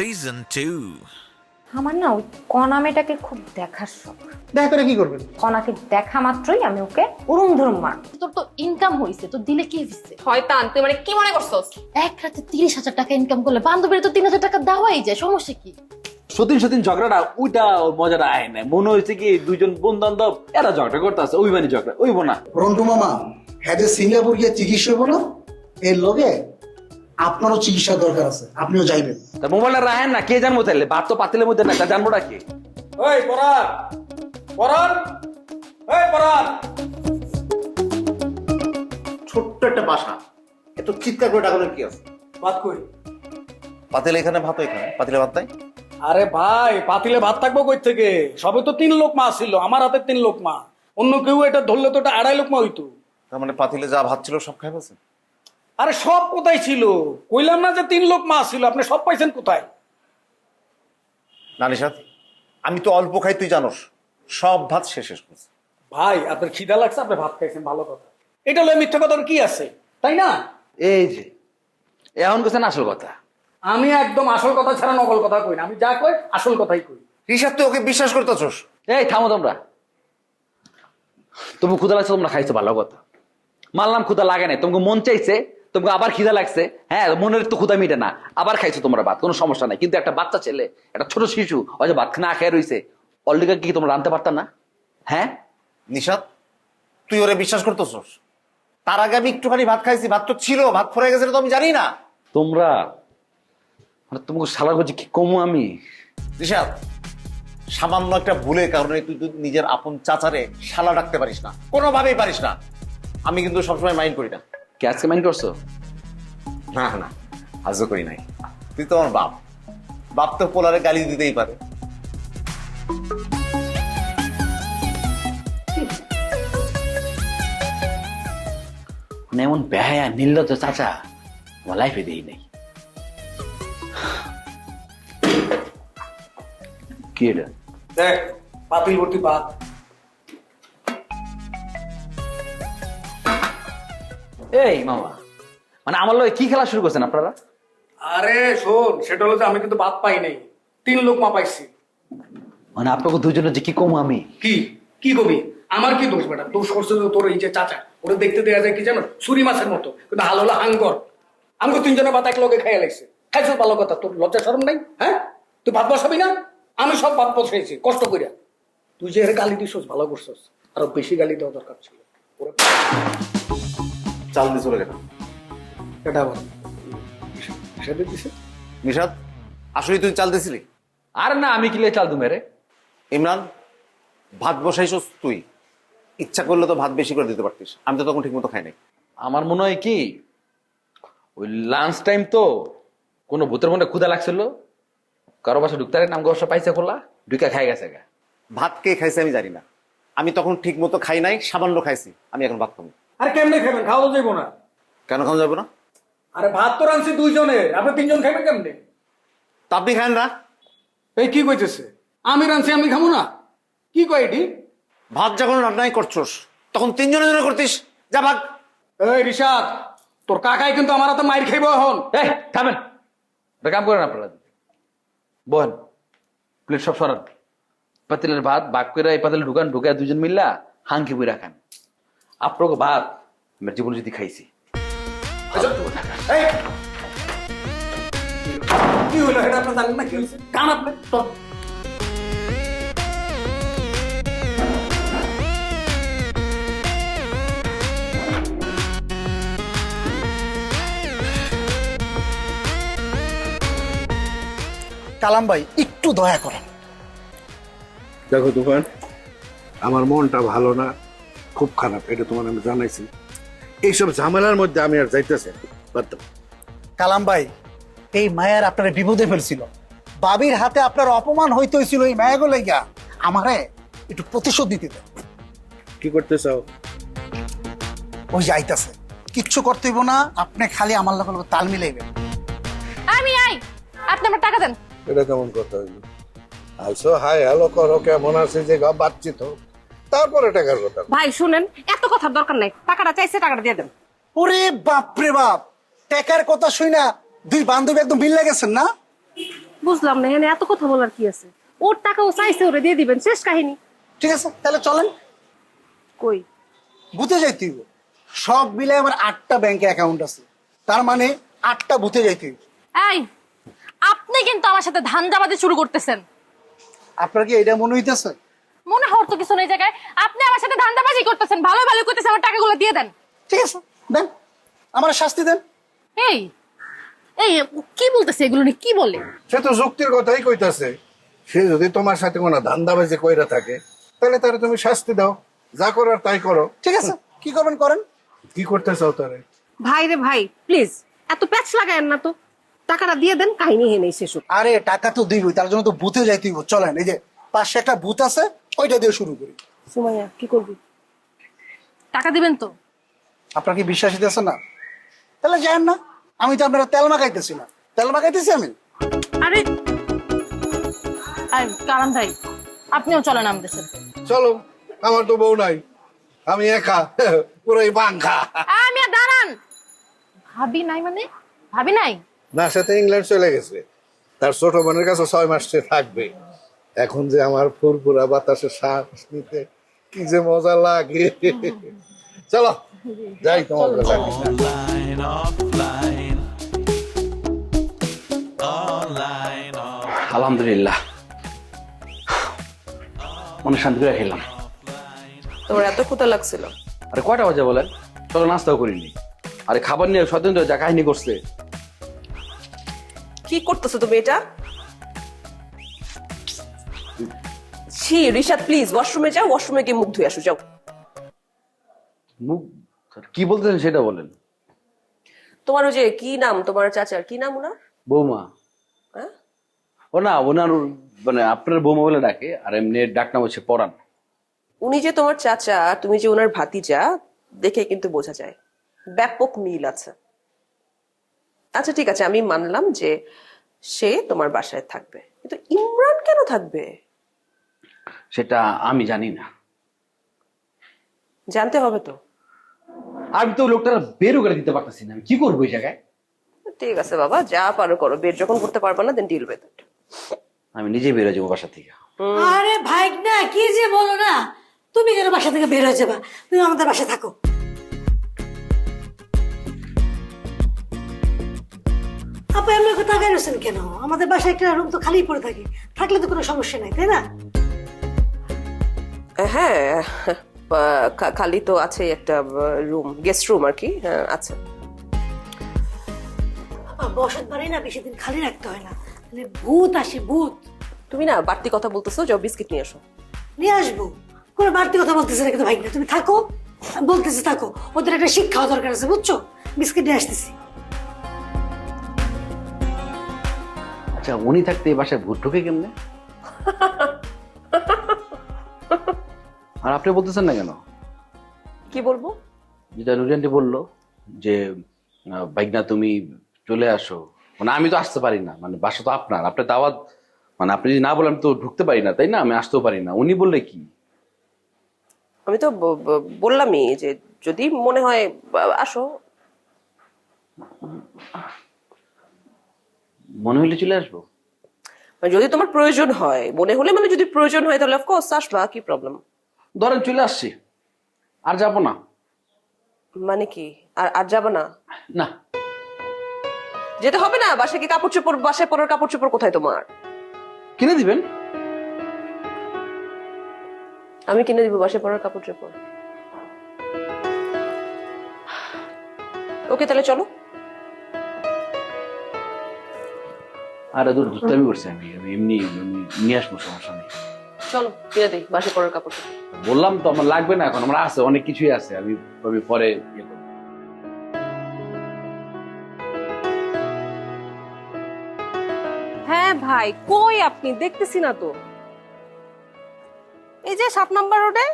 Season 2. আমার না ওই কণা মেয়েটাকে খুব দেখার শখ। দেখা করে কি করবেন? কণাকে দেখা মাত্রই আমি ওকে উড়ুম ধরুম মার। তোর তো ইনকাম হইছে তো দিলে কি হইছে? শয়তান তুই মানে কি মনে করছস? এক রাতে তিরিশ হাজার টাকা ইনকাম করলে বান্ধবীর তো তিন হাজার টাকা দেওয়াই যায় সমস্যা কি? সতীন সতীন ঝগড়াটা ওইটা মজাটা আয় না। মনে হয়েছে কি দুইজন বন্ধু বান্ধব এরা ঝগড়া করতে আছে ওই মানে ঝগড়া ওই না রন্টু মামা হ্যাঁ যে সিঙ্গাপুর গিয়ে চিকিৎসা হব না? এর লগে আপনারও চিকিৎসা দরকার আছে আপনিও যাইবেন। তা মোবাইলটা রাহেন না কে জানব তাহলে ভাত তো পাতিলের মধ্যে না তা জানবোটা কি? ওই পরান পরান ওই পরান ছোট্ট একটা বাসা। এত চিৎকার করে ডাকানোর কি আছে? ভাত কই? পাতিল এখানে ভাত এখানে। পাতিলে ভাত তাই আরে ভাই পাতিলে ভাত থাকব কই থেকে? সবে তো তিন লোক মা ছিল আমার হাতে তিন লোক মা। অন্য কেউ এটা ধরলে তো এটা আড়াই লোক মা হইতো। তার মানে পাতিলে যা ভাত ছিল সব খাই ফেলছে আরে সব কোথায় ছিল? কইলাম না যে তিন লোক মা ছিল আপনি সব পাইছেন কোথায়? নানিসাদ আমি তো অল্প খাই তুই জানোস। সব ভাত শেষ শেষ করছে ভাই আপনার খিদা লাগছে আপনি ভাত খাইছেন ভালো কথা। এটা হলো মিথ্যা কথার কি আছে? তাই না? এই যে এখন কোথায় আসল কথা। আমি একদম আসল কথা ছাড়া নকল কথা কই না। আমি যা কই আসল কথাই কই। ঋষাদ তুই ওকে বিশ্বাস করতেছস? এই থামো তোমরা। তুমি ক্ষুদা লাগছে তোমরা খাইছো ভালো কথা। মানলাম ক্ষুদা লাগে নাই তোমাকে মন চাইছে তোমাকে আবার খিদা লাগছে। হ্যাঁ মনের তো ক্ষুদা মিটে না। আবার খাইছো তোমরা ভাত কোনো সমস্যা নাই। কিন্তু একটা বাচ্চা ছেলে একটা ছোট শিশু ওই যে ভাত না খেয়ে রইছে অলরেডি কি তোমরা আনতে পারতাম না? হ্যাঁ? নিশাদ তুই ওরে বিশ্বাস করতেছস? তার আগে আমি একটুখানি ভাত খাইছি ভাত তো ছিল ভাত ফরে গেছে তো আমি জানি না। তোমরা মানে তোমাকে সালা করছি কি কমু আমি? নিশাদ সামান্য একটা ভুলের কারণে তুই তুই নিজের আপন চাচারে শালা ডাকতে পারিস না। কোনোভাবেই পারিস না। আমি কিন্তু সবসময় মাইন্ড করি না। কে আজকে মাইন্ড করছ? না না আজও করি নাই। তুই তো আমার বাপ। বাপ তো পোলারে গালি দিতেই পারে। মানে এমন বেহায়া নির্লজ্জ চাচা আমার লাইফে দিই নেই। কি এটা? দেখ পাতিল ভর্তি ভাত এই মামা। মানে আমার লগে কি খেলা শুরু করছেন আপনারা? আরে শোন সেটা হলো যে আমি কিন্তু ভাত পাই নাই। তিন লোক মা পাইছি। মানে আপনাকে দুজনের যে কি কমু আমি? কি? কি কবি? আমার কি দোষ বেটা? দোষ করছে তো তোর এই যে চাচা ওরা দেখতে দেয়া যায় কি জানো? সুরি মাছের মতো কিন্তু হাল হলো হাঙ্গর। আমাকে তিনজনে ভাত এক লগে খাইয়া লাগছে খাইছো ভালো কথা তোর লজ্জা সরম নাই? হ্যাঁ? তুই ভাত বসাবি না? আমি সব ভাত বসাইছি কষ্ট করিয়া তুই যে গালি দিছস ভালো করছস। আরও বেশি গালি দেওয়া দরকার ছিল। ওরে চাল দিয়ে চলে গেল। এটা আবার সেটা দিছে? নিশাদ আসলে তুই চাল দিছিলি? আর না আমি কিলে চাল দুমে রে। ইমরান ভাত বসাইছস তুই। ইচ্ছা করলে তো ভাত বেশি করে দিতে পারতিস। আমি তো তখন ঠিক মতো খাই নাই। আমার মনে হয় কি ওই লাঞ্চ টাইম তো কোনো ভূতের মনে ক্ষুদা লাগছিল। কারও বাসা ঢুকতে পারে নাম গসা পাইছে খোলা ঢুকে খাই গেছে গা। ভাত কে খাইছে আমি জানি না। আমি তখন ঠিক মতো খাই নাই সামান্য খাইছি। আমি এখন ভাত খাব। আর কেমনে খাবেন? খাওয়া যাইবো না। কেন খাওয়া যাবে না? আরে ভাত তো রাঁধছি দুইজনের। আপনি তিনজন খাবেন কেমনে? তা আপনি খান না। এই কি কইতেছে? আমি রাঁধছি আমি খাব না? কি কয় এটি? ভাত যখন রান্নাই করছস তখন তিনজনের জন্য করতিস। যা ভাত এই রিশাদ তোর কাকাই কিন্তু আমার হাতে মাইর খাইব এখন। এই থামেন। কাম করেন আপনারা। বহেন প্লেট সব সরান। পাতিলের ভাত বাক করে এই পাতিলে ঢুকান ঢুকে দুজন মিল্লা হাঙ্কি বই রাখান আপনাকে ভাত আমার জীবনে যদি খাইছি। কি হইল এটা আপনি জানেন না? কি হয়েছে? কান আপনি? কালাম ভাই একটু দয়া করেন। দেখো তুফান আমার মনটা ভালো না। খুব খারাপ এটা তোমার আমি জানাইছি। এইসব ঝামেলার মধ্যে আমি আর যাইতেছি। বাদ কালাম ভাই এই মায়ের আপনার বিপদে ফেলছিল। বাবির হাতে আপনার অপমান হইতে হয়েছিল এই মায়াগুলো গিয়া আমারে একটু প্রতিশোধ দিতে কি করতে চাও? ওই যে আইতাছে কিচ্ছু করতে হইব না আপনি খালি আমার লগে লগে তাল মিলাইবেন। আমি আই আপনি আমার টাকা দেন। এটা কেমন কথা হইল? আলসো হাই হ্যালো করো কেমন আছে যে গা বাতচিত হোক তারপরে টাকার কথা। ভাই শুনেন এত কথার দরকার নাই। টাকাটা চাইছে টাকাটা দিয়ে দেন। ওরে বাপ রে বাপ টেকার কথা শুই না দুই বান্ধবী একদম বিল গেছেন না? বুঝলাম না এখানে এত কথা বলার কি আছে? ওর টাকা ও চাইছে ওরে দিয়ে দিবেন শেষ কাহিনী। ঠিক আছে তাহলে চলেন। কই? বুথে যাইতে হইব। সব মিলে আমার আটটা ব্যাংকে অ্যাকাউন্ট আছে। তার মানে আটটা বুথে যাইতে হইব। এই আপনি কিন্তু আমার সাথে ধান্দাবাজি শুরু করতেছেন। আপনার কি এটা মনে হইতেছে? মনে হওয়ার তো কিছু নেই জায়গায়। আপনি আমার সাথে ধান্দাবাজি করতেছেন ভালো ভালো করতেছেন আমার টাকাগুলো দিয়ে দেন। ঠিক আছে দেন। আমার শাস্তি দেন। এই এই কি বলতেছে এগুলো নিয়ে? কি বলে? সে তো যুক্তির কথাই কইতাছে। সে যদি তোমার সাথে কোনো ধান্দাবাজি কইরা থাকে তাহলে তারে তুমি শাস্তি দাও। যা করার তাই করো। ঠিক আছে কি করবেন করেন? কি করতে চাও তারে? ভাই রে ভাই প্লিজ এত প্যাচ লাগায়েন না তো। টাকাটা দিয়ে দেন কাহিনী হে নেই শেষ হোক। আরে টাকা তো দিবই তার জন্য তো বুথে যাইতে হইব চলেন এই যে পাশে একটা বুথ আছে ওইটা দিয়ে শুরু করি। সুমাইয়া কি করবি? টাকা দিবেন তো। আপনার কি বিশ্বাস হইতেছে না? তাহলে যান না। আমি তো আপনারা তেল মাখাইতেছি না। তেল মাখাইতেছি আমি? আরে আর কারণ ভাই আপনিও চলেন আমাদের সাথে। চলো আমার তো বউ নাই। আমি একা আমি আর দাঁড়ান। ভাবি নাই মানে? ভাবি নাই? না সাথে ইংল্যান্ড চলে গেছে। তার ছোট বোনের কাছে ছয় মাস সে থাকবে। এখন যে আমার ফুরফুরা বাতাসে শ্বাস নিতে কি যে মজা লাগে। চলো যাই তোমার. আলহামদুলিল্লাহ। মনে শান্তি করে খেলাম। তোমার এত ক্ষুধা লাগছিল। আরে কয়টা বাজে বলেন? সকালে নাস্তাও করিনি আরে খাবার নিয়ে স্বতন্ত্র যা কাহিনী করছে। কি করতেছো তুমি এটা? ছি রিশাদ প্লিজ ওয়াশরুমে যাও ওয়াশরুমে গিয়ে মুখ ধুয়ে আসো যাও। মুখ কি বলতেছেন সেটা বলেন। তোমার ওই যে কি নাম তোমার চাচার কি নাম ওনার? বৌমা। হ্যাঁ? ও না ওনার মানে আপনার বৌমা বলে ডাকে আর এমনি ডাক নাম হচ্ছে পরাণ। উনি যে তোমার চাচা তুমি যে ওনার ভাতিজা দেখে কিন্তু বোঝা যায়। ব্যাপক মিল আছে। আচ্ছা ঠিক আছে আমি মানলাম যে সে তোমার বাসায় থাকবে। কিন্তু ইমরান কেন থাকবে? সেটা আমি জানি না। জানতে হবে তো। আমি তো লোকটা বেরো করে দিতে পারতেছি না। আমি কি করব এই জায়গায়? ঠিক আছে বাবা যা পারো করো। বের যখন করতে পারবে না দেন ডিল উইথ ইট আমি নিজেই বেরো যাব বাসা থেকে। আরে ভাই না কি যে বলো না? তুমি কেন বাসা থেকে বের হয়ে যাবা তুমি আমাদের বাসায় থাকো। আপা এমনি কথা কেন আমাদের বাসায় একটা রুম তো খালি পড়ে থাকে। থাকলে তো কোনো সমস্যা নাই তাই না? হ্যাঁ খালি তো আছে একটা রুম গেস্ট রুম আর কি হ্যাঁ, আছে। বসত বাড়ি না বেশি দিন খালি রাখতে হয় না। মানে ভূত আসে ভূত। তুমি না বাড়তি কথা বলতেছো যাও বিস্কিট নিয়ে এসো নিয়ে আসব? কোনো বাড়তি কথা বলতেছে না কিন্তু ভাই? না তুমি থাকো। বলতেছি থাকো। ওদের একটা শিক্ষাও দরকার আছে বুঝছ? বিস্কিট নিয়ে আসতেছি। আচ্ছা উনি থাকতে এই বাসায় ভূত ঢুকে কেমনে? আর আপনি বলতেছেন না কেন? কি বলব? যেটা নুরিয়ানটি বলল যে বাইকনা তুমি চলে আসো। মানে আমি তো আসতে পারি না মানে বাসা তো আপনার। আপনার দাওয়াত মানে আপনি যদি না বলেন তো ঢুকতে পারি না তাই না? আমি আসতেও পারি না। উনি বললে কি? আমি তো বললামই যে যদি মনে হয় আসো। মনে হলে চলে আসব। মানে যদি তোমার প্রয়োজন হয় মনে হলে মানে যদি প্রয়োজন হয় তাহলে অফকোর্স আসবা কি প্রবলেম ধরেন চলে আসছি। আর যাব না। মানে কি? আর আর যাবে না? না। যেতে হবে না? বাসায় কি কাপড় চোপড় বাসায় পরার কাপড় চোপড় কোথায় তোমার? কিনে দিবেন? আমি কিনে দিব বাসায় পরার কাপড় চোপড়। ওকে তাহলে চলো। আর দূর দুষ্টামি করছি আমি আমি এমনি নিয়ে আসব সমস্যা নেই। চলো কিনে দিই বাসায় পরার কাপড় বললাম তো আমার লাগবে না এখন আমার আছে অনেক কিছুই আছে আমি আমি পরে ইয়ে করব। হ্যাঁ ভাই কই আপনি? দেখতেছি না তো। এই যে সাত নাম্বার রোডে?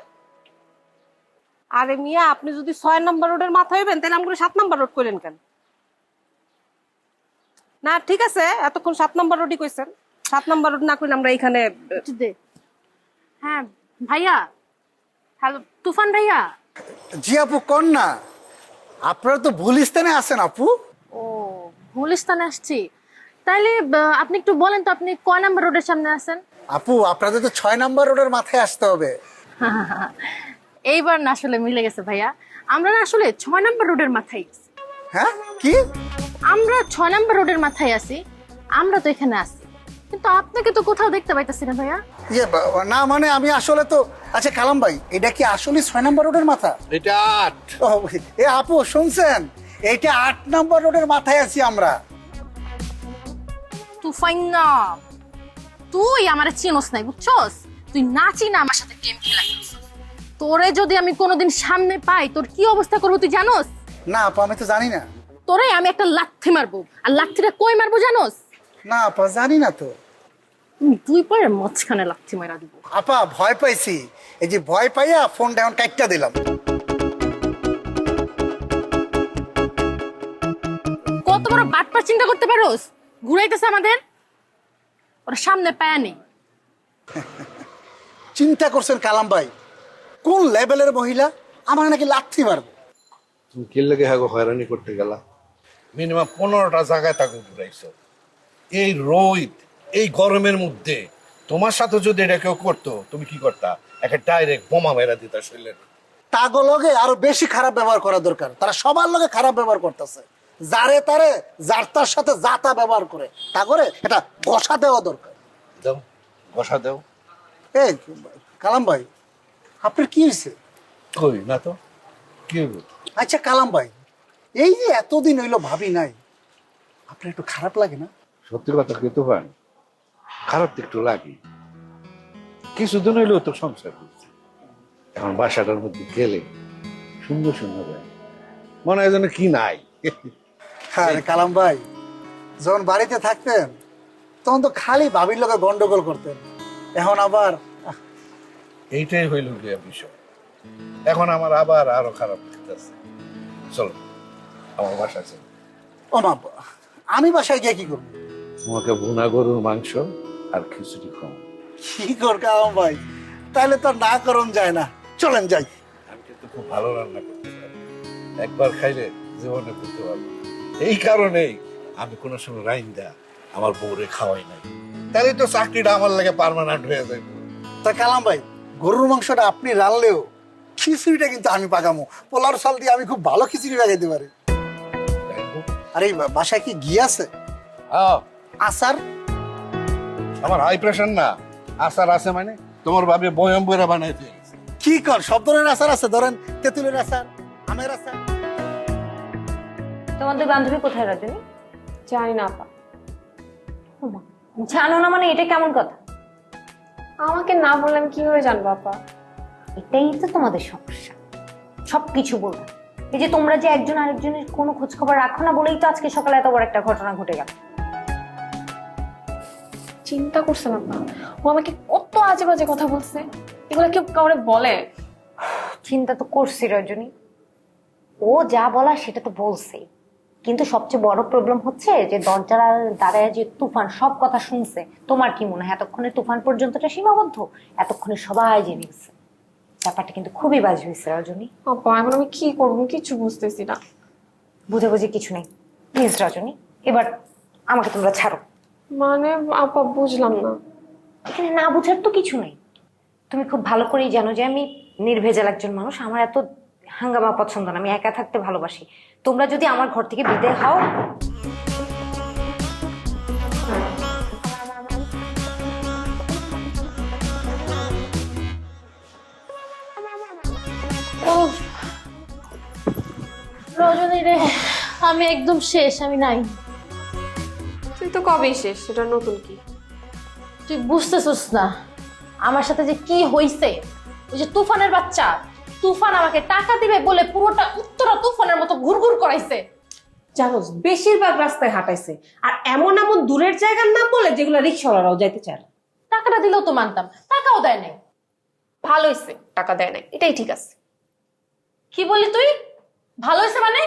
আরে মিয়া আপনি যদি ছয় নাম্বার রোডের মাথা হইবেন তাহলে আমাকে সাত নাম্বার রোড কইলেন কেন? না ঠিক আছে এতক্ষণ সাত নাম্বার রোডই কইছেন। সাত নাম্বার রোড না কইলে আমরা এখানে হ্যাঁ ভাইয়া। হ্যালো তুফান ভাইয়া। জি আপু কন না আপনারা তো ভুল স্থানে আছেন আপু। ও ভুল স্থানে আসছি। তাইলে আপনি একটু বলেন তো আপনি কয় নাম্বার রোডের সামনে আছেন? আপু আপনাদের তো ছয় নাম্বার রোডের মাথায় আসতে হবে। এইবার না আসলে মিলে গেছে ভাইয়া। আমরা না আসলে ছয় নাম্বার রোডের মাথায়। হ্যাঁ কি? আমরা ছয় নাম্বার রোডের মাথায় আছি। আমরা তো এখানে আছি। কিন্তু আপনাকে তো কোথাও দেখতে পাইতেছি না ভাইয়া। ইয়ে না মানে আমি আসলে তো আচ্ছা কালাম ভাই এটা কি আসলে ছয় নাম্বার রোডের মাথা? এটা আট। এ আপু শুনছেন? এইটা আট নাম্বার রোডের মাথায় আছি আমরা। তুফাইন না। তুই আমার চিনোস নাই বুঝছস? তুই নাচি না আমার সাথে গেম খেলা তোরে যদি আমি কোনোদিন সামনে পাই তোর কি অবস্থা করব তুই জানোস? না আপু আমি তো জানি না। তোরে আমি একটা লাথি মারবো। আর লাথিটা কই মারবো জানোস? না আপা জানি না তো। দুই পায়ের মাঝখানে লাথি মারা দিব। আপা ভয় পাইছি। এই যে ভয় পাইয়া ফোনটা এখন কাটটা দিলাম। কত বড় বাটপার চিন্তা করতে পারোস? ঘুরাইতেছে আমাদের। ওরা সামনে পায়া নেই। চিন্তা করছেন কালাম ভাই? কোন লেভেলের মহিলা? আমার নাকি লাথি মারবো। তুমি কি লেগে হ্যাঁ হয়রানি করতে গেলা? মিনিমাম পনেরোটা জায়গায় তাকে ঘুরাইছো। এই রোদ এই গরমের মধ্যে তোমার সাথে যদি এটা কেউ করতো তুমি কি করতা? একটা ডাইরেক্ট বোমা মেরা দিতা শরীরের তাগো লগে আরও বেশি খারাপ ব্যবহার করা দরকার। তারা সবার লগে খারাপ ব্যবহার করতেছে। যারে তারে যার তার সাথে যাতা ব্যবহার করে তা করে এটা বসা দেওয়া দরকার। দাও বসা দাও। এই কালাম ভাই আপনার কি হয়েছে কই না তো? কি হইব? আচ্ছা কালাম ভাই এই যে এতদিন হইল ভাবি নাই আপনার একটু খারাপ লাগে না? সত্যি কথা কি তো হয় খারাপ একটু লাগে। কিছুদিন হইলেও তো সংসার করছি এখন বাসাটার মধ্যে গেলে সুন্দর সুন্দর হয় মনে হয় যেন কি নাই। হ্যাঁ কালাম ভাই যখন বাড়িতে থাকতেন তখন তো খালি ভাবির লোকে গন্ডগোল করতেন। এখন আবার এইটাই হইল গিয়া বিষয়। এখন আমার আবার আরও খারাপ লাগতেছে চলো আমার বাসা চলো। ও মা আমি বাসায় গিয়ে কি করব? তোমাকে ভুনা গরুর মাংস আর খিচুড়ি খাওয়া কি কর কালাম ভাই? তাহলে তো না করন যায় না। চলেন যাই। আমি কিন্তু খুব ভালো রান্না করতে পারি। একবার খাইলে জীবনে করতে পারব। এই কারণেই আমি কোনো সময় আমার বউরে খাওয়াই নাই। তাহলে তো চাকরিটা আমার লাগে পার্মানেন্ট হয়ে যাবে তা কালাম ভাই গরুর মাংসটা আপনি রানলেও খিচুড়িটা কিন্তু আমি পাকামো। পোলার চাল দিয়ে আমি খুব ভালো খিচুড়ি লাগাইতে পারি। আর বাসায় কি ঘি আছে? আচার? আমার হাই প্রেশার না। আচার আছে মানে? তোমার ভাবে বয়ম বইরা বানাই দিয়েছে কি কর? সব ধরনের আচার আছে। ধরেন তেঁতুলের আচার আমের আচার। তোমাদের বান্ধবী কোথায় রজনী? জানি না আপা। জানো না মানে এটা কেমন কথা? আমাকে না বললাম কীভাবে জানব আপা? এটাই তো তোমাদের সমস্যা। সব কিছু বলব এই যে তোমরা যে একজন আরেকজনের কোনো খোঁজ খবর রাখো না বলেই তো আজকে সকালে এত বড় একটা ঘটনা ঘটে গেল। চিন্তা করছেন না। ও আমাকে কত আজে বাজে কথা বলছে। এগুলো কেউ কাউরে বলে? চিন্তা তো করছি রজনী। ও যা বলা সেটা তো বলছেই কিন্তু সবচেয়ে বড় প্রবলেম হচ্ছে যে দরজার দাঁড়ায় যে তুফান সব কথা শুনছে। তোমার কি মনে হয় এতক্ষণে তুফান পর্যন্তটা সীমাবদ্ধ? এতক্ষণে সবাই জেনে গেছে। ব্যাপারটা কিন্তু খুবই বাজে হয়েছে রজনী। এখন আমি কি করব? কিছু বুঝতেছি না। বুঝে বুঝে কিছু নেই। প্লিজ রজনী এবার আমাকে তোমরা ছাড়ো। মানে আপা বুঝলাম না। এখানে না বুঝার তো কিছু নেই। তুমি খুব ভালো করেই জানো যে আমি নির্ভেজাল একজন মানুষ। আমার এত হাঙ্গামা পছন্দ না আমি একা থাকতে ভালোবাসি। তোমরা যদি আমার ঘর থেকে বিদায় হও। ও রজনী রে আমি একদম শেষ আমি নাই। তো কবেই শেষ? সেটা নতুন কি? তুই বুঝতেছিস না আমার সাথে যে কি হইছে? ওই যে তুফানের বাচ্চা তুফান আমাকে টাকা দিবে বলে পুরোটা উত্তরা তুফানের মতো ঘুরঘুর করাইছে। জানোস বেশিরভাগ রাস্তায় হাঁটাইছে আর এমন এমন দূরের জায়গার নাম বলে যেগুলো রিক্সাওয়ালারাও যাইতে চায় না। টাকাটা দিলেও তো মানতাম টাকাও দেয় নাই। ভালো হয়েছে টাকা দেয় নাই এটাই ঠিক আছে। কি বলি তুই? ভালো হয়েছে মানে?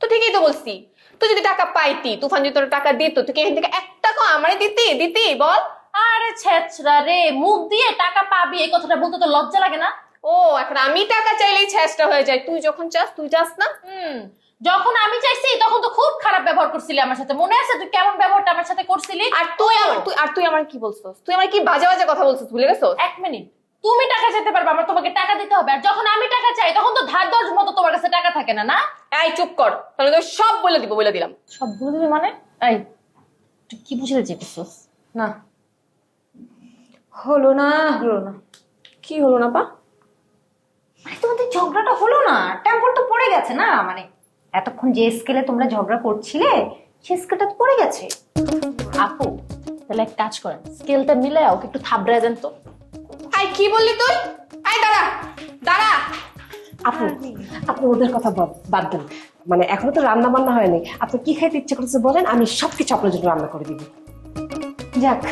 তো ঠিকই তো বলছি তুই যদি টাকা পাইতি তুফান যদি তোর টাকা দিত তুই কি এখান থেকে এক টাকা আমারে দিতি? দিতি বল। আরে ছেচরা রে মুখ দিয়ে টাকা পাবি এই কথাটা বলতে তো লজ্জা লাগে না? ও এখন আমি টাকা চাইলেই ছেঁচটা হয়ে যায়। তুই যখন চাস তুই চাস না? হুম যখন আমি চাইছি তখন তো খুব খারাপ ব্যবহার করছিলি আমার সাথে। মনে আছে তুই কেমন ব্যবহারটা আমার সাথে করছিলি? আর তুই আর তুই আমার কি বলছিস? তুই আমার কি বাজে বাজে কথা বলছিস ভুলে গেছো এক মিনিট। তুমি টাকা চাইতে পারবে আমার তোমাকে টাকা দিতে হবে। আর যখন আমি টাকা চাই তখন তো ধার দশ মতো তোমার কাছে টাকা থাকে না না? এই চুপ কর। তাহলে তো সব বলে দিব বলে দিলাম। সব বলে দিবি মানে? এই তুই কি বুঝতে চেয়েছিস না। হলো না হলো না। কি হলো না পা? মানে তোমাদের ঝগড়াটা হলো না। টেম্পর তো পড়ে গেছে না মানে? এতক্ষণ যে স্কেলে তোমরা ঝগড়া করছিলে সে স্কেলটা তো পড়ে গেছে। আপু তাহলে এক কাজ করেন। স্কেলটা মিলে ওকে একটু থাবড়ায় দেন তো। কি বললি তুই? আই দাঁড়া দাঁড়া। আপু আপনি ওদের কথা বাদ- দেন। মানে এখনও তো রান্না বান্না হয়নি। আপনি কি খাইতে ইচ্ছে করতেছে বলেন আমি সবকিছু আপনার জন্য রান্না করে দিব। যাক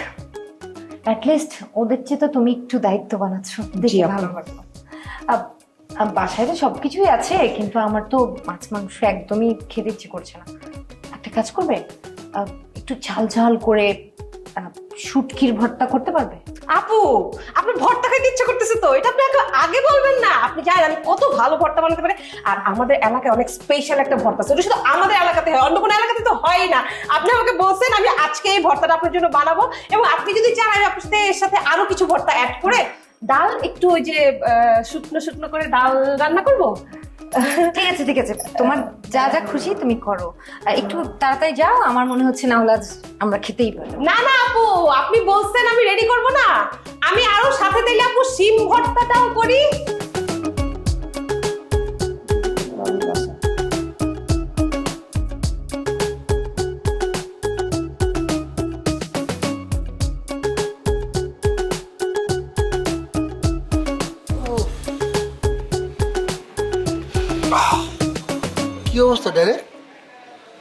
অ্যাটলিস্ট ওদের চেয়ে তো তুমি একটু দায়িত্ব বানাচ্ছ দেখে আপু। ভালো বাসায় তো সবকিছুই আছে কিন্তু আমার তো মাছ মাংস একদমই খেতে ইচ্ছে করছে না। একটা কাজ করবে একটু ঝাল ঝাল করে শুটকির ভর্তা করতে পারবে? আপু, আপনার ভর্তা খাইতে ইচ্ছে করতেছে তো, এটা আপনি আগে- বলবেন না। আপনি জানেন আমি কত ভালো ভর্তা বানাতে পারি। আর আমাদের এলাকায় অনেক স্পেশাল একটা ভর্তা আছে শুধু আমাদের এলাকাতে হয়, অন্য কোনো এলাকাতে তো হয় না। আপনি আমাকে বলছেন, আমি আজকে এই ভর্তাটা আপনার জন্য বানাবো। এবং আপনি যদি চান, আমি আপনার সাথে এর সাথে আরও কিছু ভর্তা অ্যাড করে, ডাল একটু ওই যে শুকনো শুকনো করে ডাল রান্না করব? ঠিক আছে ঠিক আছে। তোমার যা যা খুশি তুমি করো। একটু তাড়াতাড়ি যাও, আমার মনে হচ্ছে না হলে আমরা খেতেই পারি না না, আপু, আপনি বলছেন আমি রেডি করব না। আমি আরও সাথে দিলে আপু সিম ভর্তাটাও করি।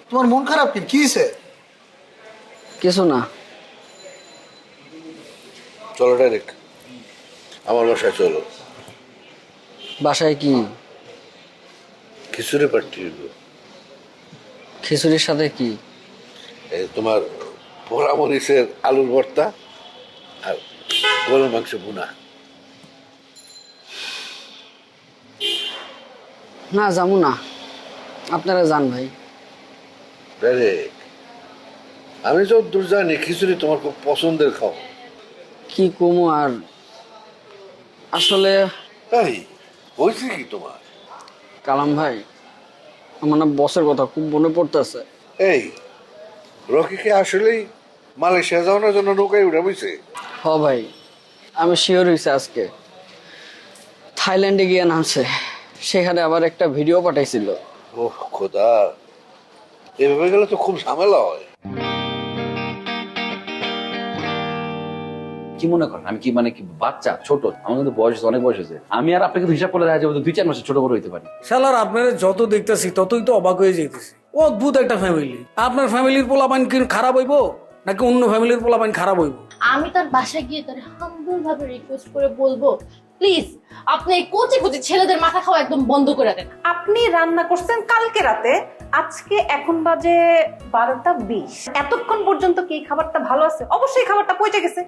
তোমার মন খারাপ কি? কি হয়েছে কিছু না। চলো ডাইরেক্ট আমার বাসায় চলো। বাসায় কি? খিচুড়ি পাঠিয়ে দিব খিচুড়ির সাথে কি? এই তোমার পোড়া মরিচের আলুর ভর্তা আর গরুর মাংস ভুনা। না যাব না। আপনারা যান ভাই। ডাইরেক্ট আমি যত দূর জানি খিচুড়ি তোমার খুব পছন্দের খাও। কি কমু আর আসলে এই হয়েছে কি তোমার? কালাম ভাই আমার না বসের কথা খুব মনে পড়তেছে। এই রকিকে আসলেই মালয়েশিয়া যাওয়ানোর জন্য নৌকায় উঠে বুঝছে হ ভাই আমি শিওর হয়েছে আজকে। থাইল্যান্ডে গিয়ে নামছে। সেখানে আবার একটা ভিডিও পাঠাইছিল। ও খোদা। এভাবে গেলে তো খুব ঝামেলা হয়। কি মনে করেন? আমি কি মানে কি বাচ্চা? ছোট? আমার কিন্তু বয়স অনেক বয়স হয়েছে। আমি আর আপনাকে হিসাব করে দেখা যাবে দুই চার মাসে ছোট বড় হইতে পারি। শালার আপনারা যত দেখতেছি ততই তো অবাক হয়ে যেতেছি অদ্ভুত একটা ফ্যামিলি আপনার ফ্যামিলির পোলাপান কি খারাপ হইব? নাকি অন্য ফ্যামিলির পোলাপান খারাপ হইব? আমি তার বাসায় গিয়ে তার হাম্বল ভাবে রিকোয়েস্ট করে বলব প্লিজ আপনি এই কোচি কোচি ছেলেদের মাথা খাওয়া একদম বন্ধ করে দেন। আপনি রান্না করছেন কালকে রাতে, আজকে এখন বাজে বারোটা বিশ। এতক্ষণ পর্যন্ত কি খাবারটা ভালো আছে? অবশ্যই খাবারটা পচে গেছে।